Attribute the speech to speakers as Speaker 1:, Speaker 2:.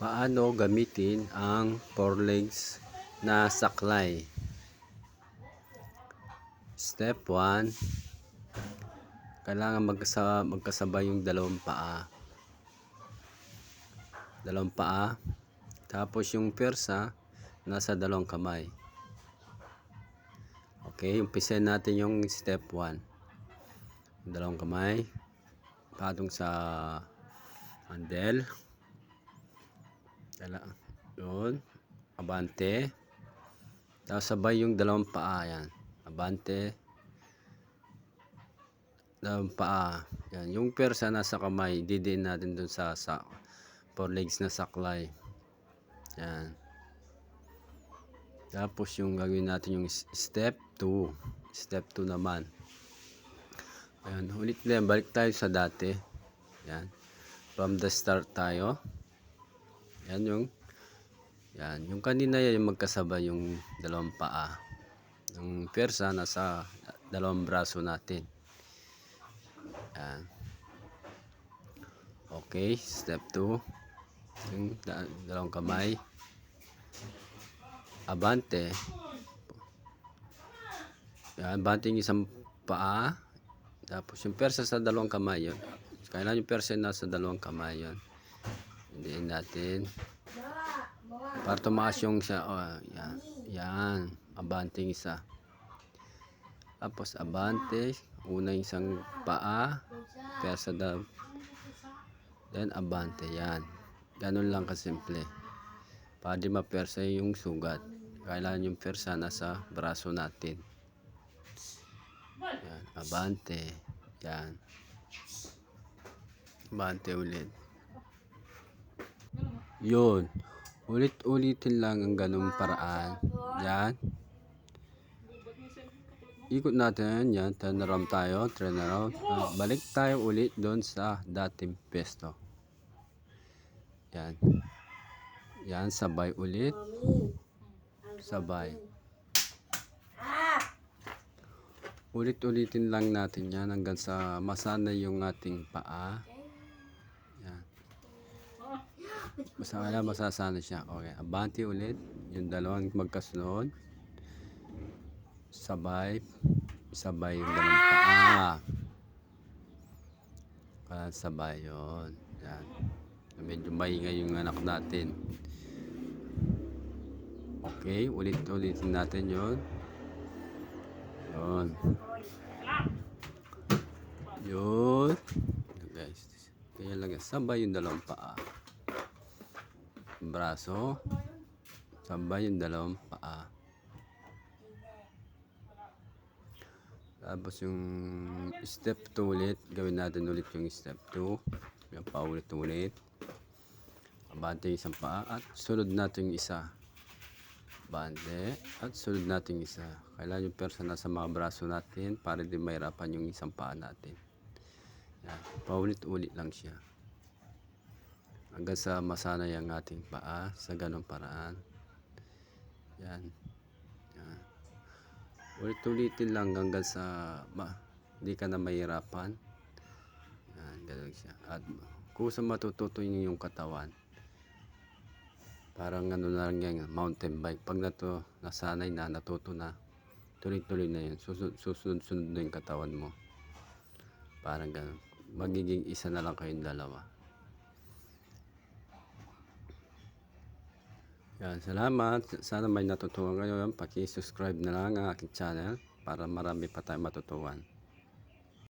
Speaker 1: Paano gamitin ang four legs na saklay? Step 1 Kailangan magkasa, magkasabay yung dalawang paa. Dalawang paa. Tapos yung persa nasa dalawang kamay. Okay, umpisahan natin yung step 1. Dalawang kamay. Patong sa handle. Dala, yun. Abante. Tapos sabay yung dalawang paa. Yan. Abante. Dalawang paa. Yan. Yung persa nasa kamay. Didiin natin dun sa, sa four legs na saklay. Yan. Tapos yung gagawin natin yung step 2. Step 2 naman. Ayan. Ulit yan. Balik tayo sa dati. Yan. From the start tayo. Yan yung yan, yung kanina yung magkasabay yung dalawang paa. Yung persa nasa dalawang braso natin. Yan. Okay, step 2. Yung da- dalawang kamay. Abante. Yan, abante yung isang paa. Tapos yung persa sa dalawang kamay yun. Kailangan yung persa nasa dalawang kamay yun. Hindiin natin. Para tumaas yung siya. Oh, yan. Yan. Abante isa. Tapos abante. Una yung isang paa. Persa daw. Then abante. Yan. Ganun lang kasimple. Para di mapersa yung sugat. Kailangan yung persa nasa braso natin. Yan. Abante. Yan. Abante ulit. Yun. Ulit-ulitin lang ang ganung paraan. Yan. Ikot natin. Yan. Turn around tayo. Turn around. Ah, balik tayo ulit doon sa dating pesto. Yan. Yan. Sabay ulit. Sabay. Ulit-ulitin lang natin yan hanggang sa masanay yung ating paa. Yan. Basta wala masasanay siya. Okay. Abante ulit. Yung dalawang magkasunod. Sabay. Sabay yung dalawang paa. Kaya sabay yun. Yan. Medyo maingay yung anak natin. Okay. Ulit-ulitin natin yun. Yun. Yun. Guys. Kaya lang. Sabay yung dalawang paa. Braso. Sabay yung dalawang paa. Tapos yung step 2 ulit. Gawin natin ulit yung step 2. Yung pa ulit ulit. Abante yung isang paa. At sunod natin yung isa. Bande. At sunod natin isa. Kailangan yung persa nasa mga braso natin para di mahirapan yung isang paa natin. Yan. Paulit-ulit lang siya. Hanggang sa masanay ang ating paa sa ganong paraan. Yan. Yan. Ulit-ulitin lang hanggang sa ma, di ka na mahirapan. Yan. Ganun siya. At kusa matututo niyo yung katawan. Parang ano na lang yan, mountain bike. Pag nato, nasanay na, natuto na, tuloy-tuloy na yun. Susunod, susunod na yung katawan mo. Parang ganun. Magiging isa na lang kayong dalawa. Yan, salamat. Sana may natutunan kayo. Paki-subscribe na lang ang aking channel para marami pa tayong matutunan.